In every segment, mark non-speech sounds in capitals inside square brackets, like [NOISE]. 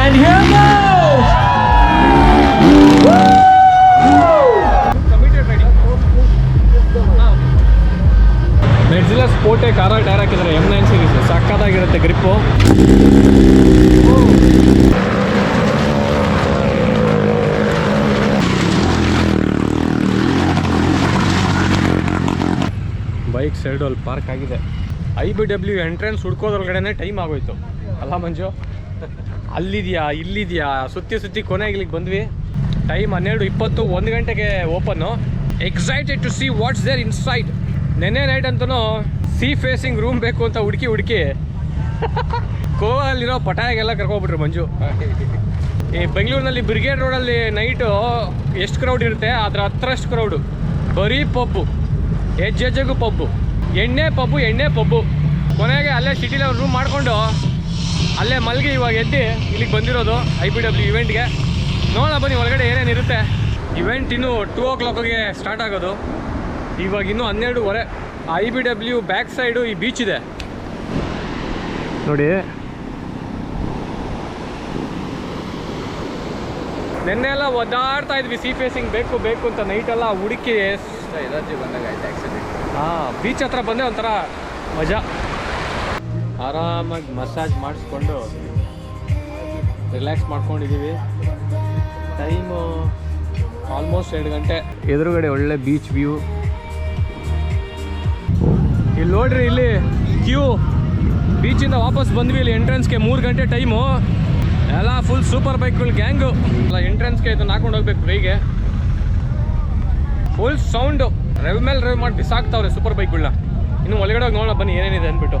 And here goes! ಮೆಡ್ಜಿಲ ಸ್ಪೋರ್ಟೆ ಕಾರ tyre ಹಾಕಿದ್ದಾರೆ M nine series ಸಕ್ಕತ್ತಾಗಿರುತ್ತೆ ಗ್ರಿಪ್ಪು ಬೈಕ್ ಸೈಡಲ್ಲಿ ಪಾರ್ಕ್ ಆಗಿದೆ. ಐ ಬಿ ಡಬ್ಲ್ಯೂ ಎಂಟ್ರೆನ್ಸ್ ಹುಡ್ಕೋದ್ರೊಳಗಡೆ ಟೈಮ್ ಆಗೋಯ್ತು. ಅಲ್ಲ ಮಂಜು? ಅಲ್ಲಿದೆಯಾ, ಇಲ್ಲಿದೆಯಾ? ಸುತ್ತಿ ಸುತ್ತಿ ಕೊನೆಗೆ ಇಲ್ಲಿಗೆ ಬಂದ್ವಿ. ಟೈಮ್ ಹನ್ನೆರಡು ಇಪ್ಪತ್ತು, ಒಂದು ಗಂಟೆಗೆ open excited to see what's there inside ನೆನ್ನೆ ನೈಟ್ ಅಂತೂ ಸಿ ಫೇಸಿಂಗ್ ರೂಮ್ ಬೇಕು ಅಂತ ಹುಡುಕಿ ಹುಡುಕಿ [LAUGHS] ಗೋವಲ್ಲಿರೋ ಪಟಾಯಿಗೆಲ್ಲ ಕರ್ಕೊಬಿಟ್ರು ಮಂಜು. ಈ ಬೆಂಗಳೂರಿನಲ್ಲಿ ಬ್ರಿಗೇಡ್ ರೋಡಲ್ಲಿ ನೈಟು ಎಷ್ಟು ಕ್ರೌಡ್ ಇರುತ್ತೆ? ಹತ್ರ ಹತ್ರಷ್ಟು ಕ್ರೌಡು ಬರೀ ಪಬ್ಬು. ಹೆಜ್ಜೆಜ್ಜೆಗೂ ಪಬ್ಬು. ಎಣ್ಣೆ ಪಬ್ಬು ಎಣ್ಣೆ ಪಬ್ಬು. ಕೊನೆಗೆ ಅಲ್ಲೇ ಸಿಟಿಲಿ ರೂಮ್ ಮಾಡಿಕೊಂಡು ಅಲ್ಲೇ ಮಲ್ಗೆ ಇವಾಗ ಎದ್ದು ಇಲ್ಲಿಗೆ ಬಂದಿರೋದು ಐ ಪಿ ಡಬ್ಲ್ಯೂ ಇವೆಂಟ್ಗೆ ನೋಡೋಣ ಬನ್ನಿ ಒಳಗಡೆ ಏನೇನಿರುತ್ತೆ ಇವೆಂಟ್ ಇನ್ನು ಟೂ ಓ ಕ್ಲಾಕಿಗೆ ಸ್ಟಾರ್ಟ್ ಆಗೋದು. ಇವಾಗ ಇನ್ನೂ ಹನ್ನೆರಡುವರೆ. I B W back side ಈ ಬೀಚ್ ಇದೆ. ನೋಡಿ. ನಿನ್ನೆ ಎಲ್ಲ ಒದ್ದಾಡ್ತಾ ಇದ್ವಿ ಸಿ ಫೇಸಿಂಗ್ ಬೇಕು ಬೇಕು ಅಂತ. ನೈಟೆಲ್ಲ ಹುಡುಕಿ. ಎನರ್ಜಿ ಬಂದಾಗ ಆಯ್ತು ಆ್ಯಕ್ಚುಲಿ ಹಾಂ ಬೀಚ್ ಹತ್ರ ಬಂದೆ ಒಂಥರ ಮಜಾ. ಆರಾಮಾಗಿ ಮಸಾಜ್ ಮಾಡಿಸ್ಕೊಂಡು ರಿಲ್ಯಾಕ್ಸ್ ಮಾಡ್ಕೊಂಡಿದ್ದೀವಿ. ಟೈಮು ಆಲ್ಮೋಸ್ಟ್ ಎರಡು ಗಂಟೆ. ಎದುರುಗಡೆ ಒಳ್ಳೆ ಬೀಚ್ ವ್ಯೂ. ಇಲ್ಲಿ ನೋಡ್ರಿ, ಇಲ್ಲಿ ಕ್ಯೂ ಬೀಚಿಂದ ವಾಪಸ್ ಬಂದ್ವಿ, ಇಲ್ಲಿ ಎಂಟ್ರೆನ್ಸ್ಗೆ ಮೂರು ಗಂಟೆ ಟೈಮು. ಎಲ್ಲ ಫುಲ್ ಸೂಪರ್ ಬೈಕ್ಗಳು ಗ್ಯಾಂಗು ಎಲ್ಲ ಎಂಟ್ರೆನ್ಸ್ಗೆ ಇದನ್ನ ಹಾಕೊಂಡು ಹೋಗ್ಬೇಕು ಬೈಗೆ ಫುಲ್ ಸೌಂಡು ರೆವ್ ಮೇಲೆ ರೆವ್ ಮಾಡಿ ಬಿಸಾಕ್ತಾವ್ರೆ ಸೂಪರ್ ಬೈಕ್ಗಳನ್ನ ಇನ್ನು ಒಳಗಡೆ ಹೋಗಿ ನೋಡೋಣ, ಬನ್ನಿ ಏನೇನಿದೆ ಅಂದ್ಬಿಟ್ಟು.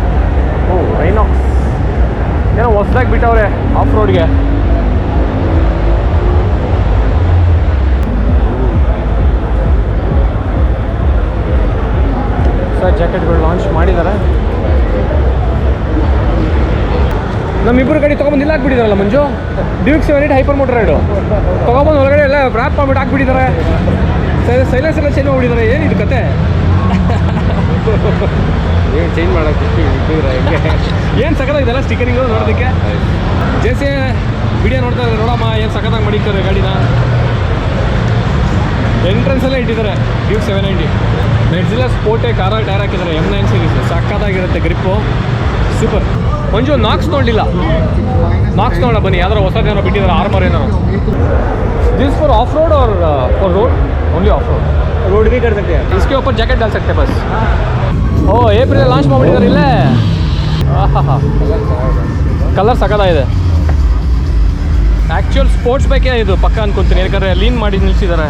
ರೈನಾಕ್ಸ್ ಏನೋ ಹೊಸ್ದಾಗಿ ಬಿಟ್ಟವ್ರೆ ಆಫ್ ರೋಡ್ಗೆ ಜಾಕೆಟ್ಗಳು ಲಾಂಚ್ ಮಾಡಿದ್ದಾರೆ ನಮ್ಮಿಬ್ಬರು ಗಾಡಿ ತೊಗೊಂಬಂದು ಹಾಕ್ಬಿಟ್ಟಿದಾರಲ್ಲ Manju? Duke seven eight hyper motor ride ತೊಗೊಂಬಂದು ಒಳಗಡೆ ಎಲ್ಲ ರ್ಯಾಪ್ ಮಾಡ್ಬಿಟ್ಟು ಹಾಕ್ಬಿಟ್ಟಿದ್ದಾರೆ ಸೈಲೆನ್ಸ್ ಎಲ್ಲ ಚೇಂಜ್ ಮಾಡಿಬಿಟ್ಟಿದ್ದಾರೆ ಏನಿದು ಕತೆ? ಏನು ಚೇಂಜ್ ಮಾಡೋಕ್ಕೆ ಇಟ್ಟಿದ್ರೆ ಹೆಂಗೆ ಏನು ಸಖತ್ತಾಗಿದೆಲ್ಲ ಸ್ಟಿಕರಿಂಗು ನೋಡೋದಕ್ಕೆ ಜೇಸಿ ವಿಡಿಯೋ ನೋಡ್ತಾ ಇದ್ದಾರೆ ನೋಡಮ್ಮ ಏನು ಸಖತ್ತಾಗಿ ಮಾಡಿದ್ದಾರೆ ಗಾಡಿನ ಎಂಟ್ರೆನ್ಸ್ ಎಲ್ಲ ಇಟ್ಟಿದ್ದಾರೆ Duke seven ninety Metzeler Sportec ಕಾರ ಟೈರ್ ಹಾಕಿದ್ದಾರೆ M nine series ಸಖತ್ತಾಗಿರುತ್ತೆ grip super Manju Knox ನೋಡಲಿಲ್ಲ ನಾಕ್ಸ್ ನೋಡ ಬನ್ನಿ ಯಾವ್ದಾರು ಹೊಸದೇನೋ ಬಿಟ್ಟಿದ್ದಾರೆ ಆರ್ಮರ್ ಏನಾರು ದಿಸ್ ಫಾರ್ ಆಫ್ रोड और for road only off road road भी कर सकते हैं इसके ऊपर जैकेट डाल सकते हैं बस ಓ ಏಪ್ರಿಲ್ ಲಾಂಚ್ ಮಾಡಿದ್ದಾರೆ ಇಲ್ಲೇ? ಕಲರ್ ಸಕದಾಗಿದೆ ಆ್ಯಕ್ಚುಯಲ್ ಸ್ಪೋರ್ಟ್ಸ್ ಬೈಕೇ ಇದು, ಪಕ್ಕ ಅನ್ಕೊಂತೀನಿ. ಯಾಕಂದರೆ ಲೀನ್ ಮಾಡಿ ನಿಲ್ಸಿದ್ದಾರೆ.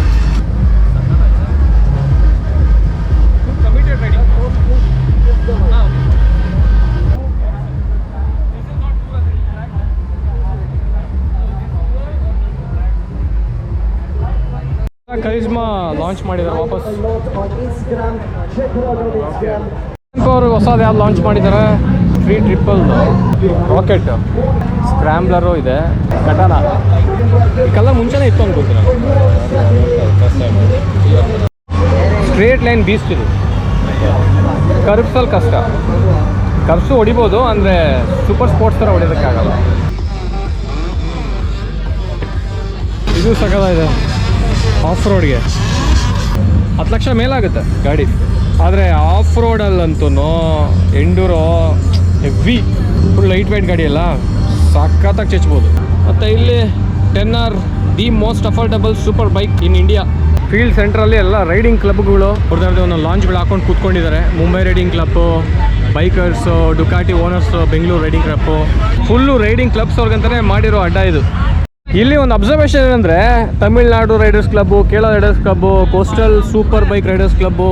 ಕರಿಜ್ಮಾ ಲಾಂಚ್ ಮಾಡಿದ್ದಾರೆ ವಾಪಸ್. ಅವರು ಹೊಸದು ಯಾವ್ದು ಲಾಂಚ್ ಮಾಡಿದ್ದಾರೆ? ಫ್ರೀ ಟ್ರಿಪಲ್ ರಾಕೆಟ್ ಸ್ಕ್ರಾಂಬ್ಲರು ಇದೆ. ಕಟನ. ಕಲ್ಲ ಕಲರ್ ಮುಂಚೆನೇ ಇತ್ತು ಅನ್ಕೋತೀನಿ ಸ್ಟ್ರೇಟ್ ಲೈನ್ ಬೀಸ್ಟ್ ಇದು. ಕರ್ಬ್ಸಲ್ಲಿ ಕಷ್ಟ. ಕರ್ಬ್ಸು ಹೊಡಿಬೋದು ಅಂದರೆ ಸೂಪರ್ ಸ್ಪೋರ್ಟ್ಸ್ ಥರ ಹೊಡಿಯೋದಕ್ಕಾಗಲ್ಲ. ಇದು ಸಕಲ ಆಫ್ ರೋಡ್ಗೆ ಹತ್ತು ಲಕ್ಷ ಮೇಲಾಗುತ್ತೆ ಗಾಡಿ. ಆದರೆ ಆಫ್ ರೋಡಲ್ಲಂತೂ enduro heavy full light white ಗಾಡಿ ಅಲ್ಲ ಸಖತ್ತಾಗಿ ಚಚ್ಬೋದು. ಮತ್ತು ಇಲ್ಲಿ ten R the most affordable super bike in India field ಸೆಂಟ್ರಲ್ಲಿ ಎಲ್ಲ ರೈಡಿಂಗ್ ಕ್ಲಬ್ಗಳು ಅವ್ರದ್ದು ಒಂದು ಲಾಂಚ್ಗಳು ಹಾಕೊಂಡು ಕೂತ್ಕೊಂಡಿದ್ದಾರೆ Mumbai riding club bikers Ducati owners Bengaluru riding club full riding clubs ಅವ್ರಿಗಂತಲೇ ಮಾಡಿರೋ ಅಡ್ಡ ಇದು. ಇಲ್ಲಿ ಒಂದು ಅಬ್ಸರ್ವೇಷನ್ ಏನಂದರೆ, Tamil Nadu riders club Kerala riders club coastal super bike riders club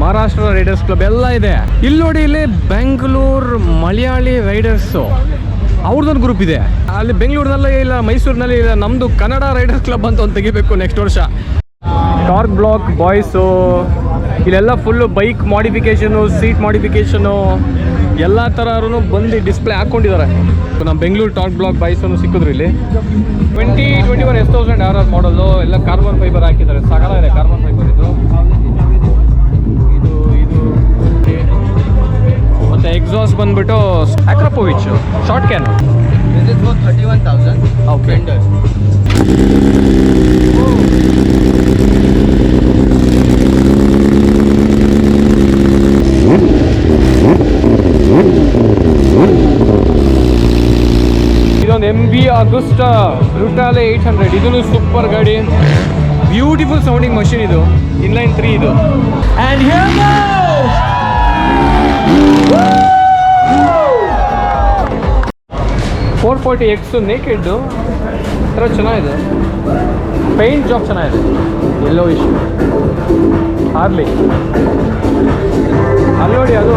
Maharashtra riders club ಎಲ್ಲ ಇದೆ. ಇಲ್ಲಿ ನೋಡಿ, ಇಲ್ಲಿ ಬೆಂಗಳೂರು ಮಲಯಾಳಿ ರೈಡರ್ಸು ಅವ್ರದ್ದೊಂದು ಗ್ರೂಪ್ ಇದೆ. ಅಲ್ಲಿ ಬೆಂಗಳೂರಿನಲ್ಲೇ ಇಲ್ಲ ಮೈಸೂರಿನಲ್ಲಿ ಇಲ್ಲ ನಮ್ಮದು ಕನ್ನಡ ರೈಡರ್ಸ್ ಕ್ಲಬ್ ಅಂತ ಒಂದು ತೆಗಿಬೇಕು ನೆಕ್ಸ್ಟ್ ವರ್ಷ. ಟಾರ್ಕ್ ಬ್ಲಾಕ್ ಬಾಯ್ಸು ಇಲ್ಲೆಲ್ಲ full bike modification seat modification ಎಲ್ಲ ಥರನು ಬಂದು ಡಿಸ್ಪ್ಲೇ ಹಾಕ್ಕೊಂಡಿದ್ದಾರೆ ನಮ್ಮ ಬೆಂಗಳೂರು ಟಾಕ್ ಬ್ಲಾಕ್ ಬೈಸನ್ನು ಸಿಕ್ಕಿದ್ರು ಇಲ್ಲಿ. Twenty twenty one S thousand R R ಮಾಡಲು ಎಲ್ಲ ಕಾರ್ಬನ್ ಫೈಬರ್ ಹಾಕಿದ್ದಾರೆ. ಇದೆ ಕಾರ್ಬನ್ ಫೈಬರ್ ಇದು. ಇದು ಇದು. ಮತ್ತು ಎಕ್ಸಾಸ್ಟ್ ಬಂದ್ಬಿಟ್ಟು Akrapovic short can This Agusta Brutale eight hundred ಇದೂ ಸೂಪರ್ ಗಾಡಿ. ಬ್ಯೂಟಿಫುಲ್ ಸೌಂಡಿಂಗ್ ಮಷಿನ್ ಇದು. ಇನ್ಲೈನ್ ತ್ರೀ ಇದು. And four forty X naked ಥರ ಚೆನ್ನಾಗಿದೆ. ಪೇಂಟ್ ಜಾಬ್ ಚೆನ್ನಾಗಿದೆ. ಎಲ್ಲೋ ಇಶ್ಯೂ ಆರ್ಲಿ ಅಲ್ಲಿ ನೋಡಿ ಅದು.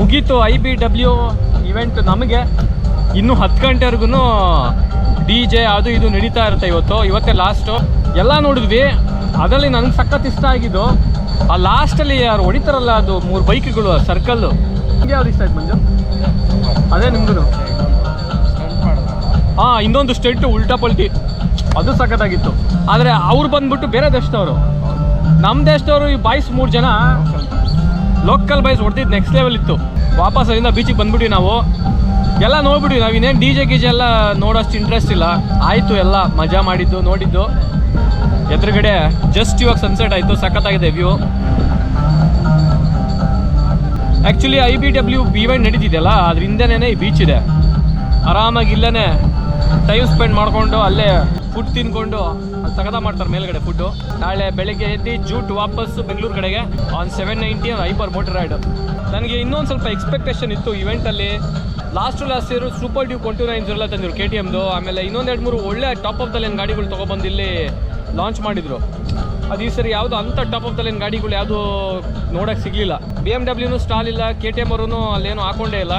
ಮುಗೀತು ಐ ಬಿ ಡಬ್ಲ್ಯೂ ಇವೆಂಟ್ ನಮಗೆ. ಇನ್ನೂ ಹತ್ತು ಗಂಟೆವರೆಗೂ ಡಿ ಜೆ ಅದು ಇದು ನಡೀತಾ ಇರುತ್ತೆ ಇವತ್ತು. ಇವತ್ತೇ ಲಾಸ್ಟು ಎಲ್ಲ ನೋಡಿದ್ವಿ. ಅದರಲ್ಲಿ ನನಗೆ ಸಖತ್ ಇಷ್ಟ ಆಗಿದ್ದು, ಆ ಲಾಸ್ಟಲ್ಲಿ ಯಾರು ಹೊಡಿತಾರಲ್ಲ ಅದು ಮೂರು ಬೈಕ್ಗಳು ಸರ್ಕಲ್ಲು ನಿಮಗೆ ಯಾವ್ದು ಇಷ್ಟ ಆಯ್ತು ಮಂಜು? ಅದೇ ನಿಮ್ದು ಹಾಂ, ಇನ್ನೊಂದು ಸ್ಟೆಂಟು ಉಲ್ಟಾ ಪಲ್ಟಿ. ಅದು ಸಖತ್ತಾಗಿತ್ತು ಆದರೆ ಅವ್ರು ಬಂದ್ಬಿಟ್ಟು ಬೇರೆ ದೇಶದವರು. ನಮ್ಮ ದೇಶದವರು ಈ ಬಾಯ್ಸ್ ಮೂರು ಜನ. ಲೋಕಲ್ ಬೈಸ್ ಹೊಡೆದಿದ್ದು ನೆಕ್ಸ್ಟ್ ಲೆವೆಲ್ ಇತ್ತು. ವಾಪಸ್ ಅಲ್ಲಿಂದ ಬೀಚಿಗೆ ಬಂದ್ಬಿಟ್ವಿ ನಾವು. ಎಲ್ಲ ನೋಡ್ಬಿಟ್ವಿ, ನಾವು ಇನ್ನೇನು ಡಿ ಜೆ ಗೀಜೆ ಎಲ್ಲ ನೋಡೋಷ್ಟು ಇಂಟ್ರೆಸ್ಟ್ ಇಲ್ಲ. ಆಯಿತು ಎಲ್ಲ, ಮಜಾ ಮಾಡಿದ್ದು, ನೋಡಿದ್ದು. ಎದುರುಗಡೆ ಜಸ್ಟ್ ಇವಾಗ ಸನ್ಸೆಟ್ ಆಯಿತು, ಸಖತ್ತಾಗಿದೆ view actually I B W event ನಡೀತಿದೆಯಲ್ಲ, ಅದ್ರ ಹಿಂದೆನೇ ಈ ಬೀಚ್ ಇದೆ. ಆರಾಮಾಗಿ ಇಲ್ಲೇ ಟೈಮ್ ಸ್ಪೆಂಡ್ ಮಾಡಿಕೊಂಡು, ಅಲ್ಲೇ ಫುಡ್ ತಿನ್ಕೊಂಡು ಸಗದ ಮಾಡ್ತಾರೆ ಮೇಲ್ಗಡೆ ಫುಡ್ಡು ನಾಳೆ ಬೆಳಿಗ್ಗೆ ಎದ್ದು ಜೂಟ್ ವಾಪಸ್ಸು ಬೆಂಗಳೂರು ಕಡೆಗೆ on seven ninety hyper motor ride ನನಗೆ ಇನ್ನೊಂದು ಸ್ವಲ್ಪ ಎಕ್ಸ್ಪೆಕ್ಟೇಷನ್ ಇತ್ತು ಇವೆಂಟಲ್ಲಿ last last year super Duke twenty nine ಎಲ್ಲ ತಂದಿರು ಕೆ ಟಿ ಎಮ್ದು ಆಮೇಲೆ ಇನ್ನೊಂದು ಎರಡು ಮೂರು ಒಳ್ಳೆ ಟಾಪ್ ಆಫ್ ದ ಲೈನ್ ಗಾಡಿಗಳು ತೊಗೊಬಂದು ಇಲ್ಲಿ ಲಾಂಚ್ ಮಾಡಿದರು. ಅದು ಈ ಸರಿ ಯಾವುದು ಅಂಥ ಟಾಪ್ ಆಫ್ ದ ಲೈನ್ ಗಾಡಿಗಳು ಯಾವುದು ನೋಡೋಕ್ಕೆ ಸಿಗಲಿಲ್ಲ. ಬಿ ಎಂ ಡಬ್ಲ್ಯೂನು ಸ್ಟಾಲ್ ಇಲ್ಲ ಕೆ ಟಿ ಎಂ ಅವರು ಅಲ್ಲೇನು ಹಾಕೊಂಡೇ ಇಲ್ಲ.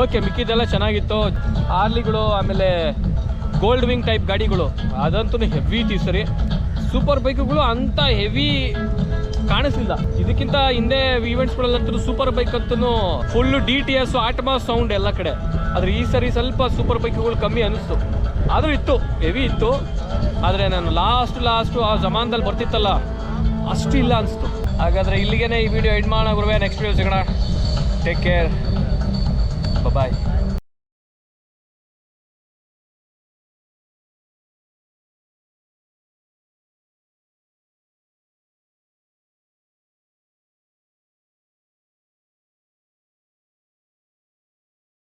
ಓಕೆ ಮಿಕ್ಕಿದ್ದೆಲ್ಲ ಚೆನ್ನಾಗಿತ್ತು. ಆರ್ಲಿಗಳು ಆಮೇಲೆ ಗೋಲ್ಡ್ ವಿಂಗ್ ಟೈಪ್ ಗಾಡಿಗಳು. ಅದಂತೂ ಹೆವಿ ಇತ್ತು ಸರಿ ಸೂಪರ್ ಬೈಕ್ಗಳು ಅಂಥ ಹೆವಿ ಕಾಣಿಸ್ಲಿಲ್ಲ. ಇದಕ್ಕಿಂತ ಹಿಂದೆ ಈವೆಂಟ್ಸ್ಗಳಲ್ಲಂತೂ ಸೂಪರ್ ಬೈಕ್ ಅಂತೂ ಫುಲ್ಲು ಡಿ ಟಿ ಎಸ್ ಆಟ್ಮಾ ಸೌಂಡ್ ಎಲ್ಲ ಕಡೆ. ಆದರೆ ಈ ಸರಿ ಸ್ವಲ್ಪ ಸೂಪರ್ ಬೈಕ್ಗಳು ಕಮ್ಮಿ ಅನಿಸ್ತು. ಆದರೂ ಇತ್ತು ಹೆವಿ ಇತ್ತು. ಆದರೆ ನಾನು ಲಾಸ್ಟ್ ಲಾಸ್ಟು ಆ ಜಮಾನದಲ್ಲಿ ಬರ್ತಿತ್ತಲ್ಲ, ಅಷ್ಟು ಇಲ್ಲ ಅನಿಸ್ತು. ಹಾಗಾದರೆ ಇಲ್ಲಿಗೆ ಈ ವಿಡಿಯೋ ಎಡ್ ಮಾಡೋಣ ಗುರುವೆ. ನೆಕ್ಸ್ಟ್ ವಿಡಿಯೋ ಸಿಗೋಣ. Take care bye